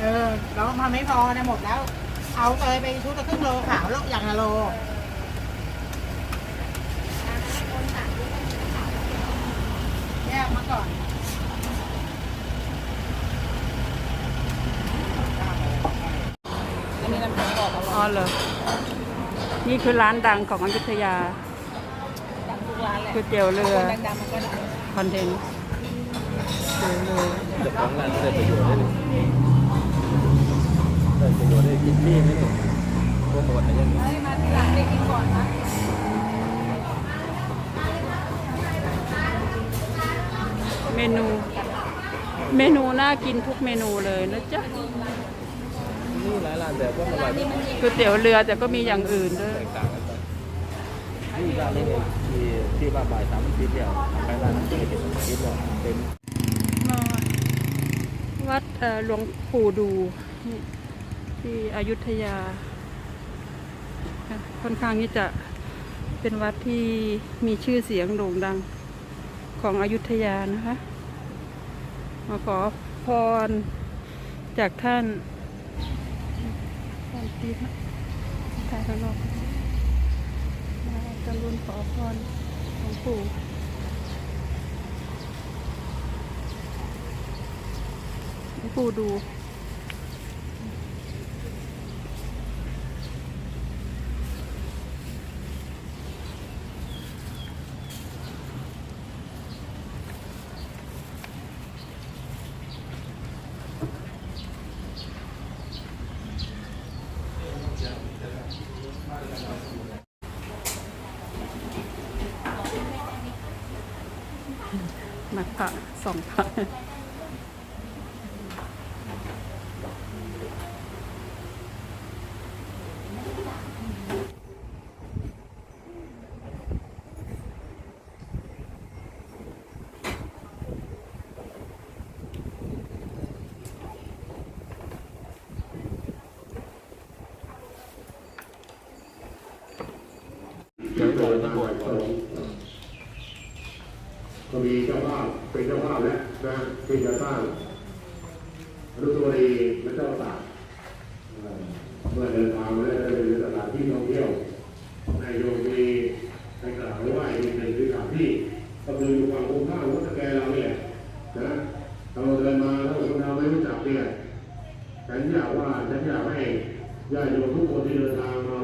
เออแล้วมันไม่พอเนี่ยหมดแล้ว เอาเลยไปชุดละครึ่งโลขาวโลอย่างละโลแยกมาก่อนอันนี้น้ำตาลกรอบอร่อ๋ออยเหรอ นี่คือร้านดังของอยุธยาดังทุกร้านแหละก๋วยเตี๋ยวเรือคนดังๆมันก็ดังคอนเทนต์เตี๋ยวเรือเจ้าของร้านก็ได้ประโยชน์ได้เลยได้ประโยชน์ได้ กินที่ไม่ต้องโปรโมทอะไรอย่างเงี้ยเฮ้ยมาทีหลังได้กินก่อนนะเมนู เมนูน่ากินทุกเมนูเลยนะจ๊ะนี่หลายร้านแต่ว่าอร่อยไม่ก๋วยเตี๋ยวเรือแต่ก็มีอย่างอื่นด้วยแตกต่างกันไปนี่ร้านนี้เนี่ยที่ที่บ้านบ่ายสามปีเดียวไปร้านนั้นก็เลยเห็นคลิปว่าเต็มวัดเอ่อหลวงปู่ดูนี่ ที่อยุธยาค่ะค่อนข้างที่จะเป็นวัดที่มีชื่อเสียงโด่งดังของอยุธยานะคะ มาขอพรจากท่านท่านตีนะถ่ายข้างนอกมาตะลุนขอพรหลวงปู่ปู่ดู มาพระสองพระ ก็มีเจ้าภาพเป็นเจ้าภาพแล้วนะที่จะสร้างรุตวรีและเจ้าตากเมื่อเดินทางมาแล้วจะเป็นสถานที่ท่องเที่ยวในโยมีในกล่าวไหาอีกหนึ่สถานที่ก็คือความคุ้มค่าของตะแกเราเนี่ยนะเราเดินมาแล้วคนเราไม่รู้จักเนี่ยฉันอยากว่าฉันอยากให้ญาติโยมทุกคนที่เดินทางมา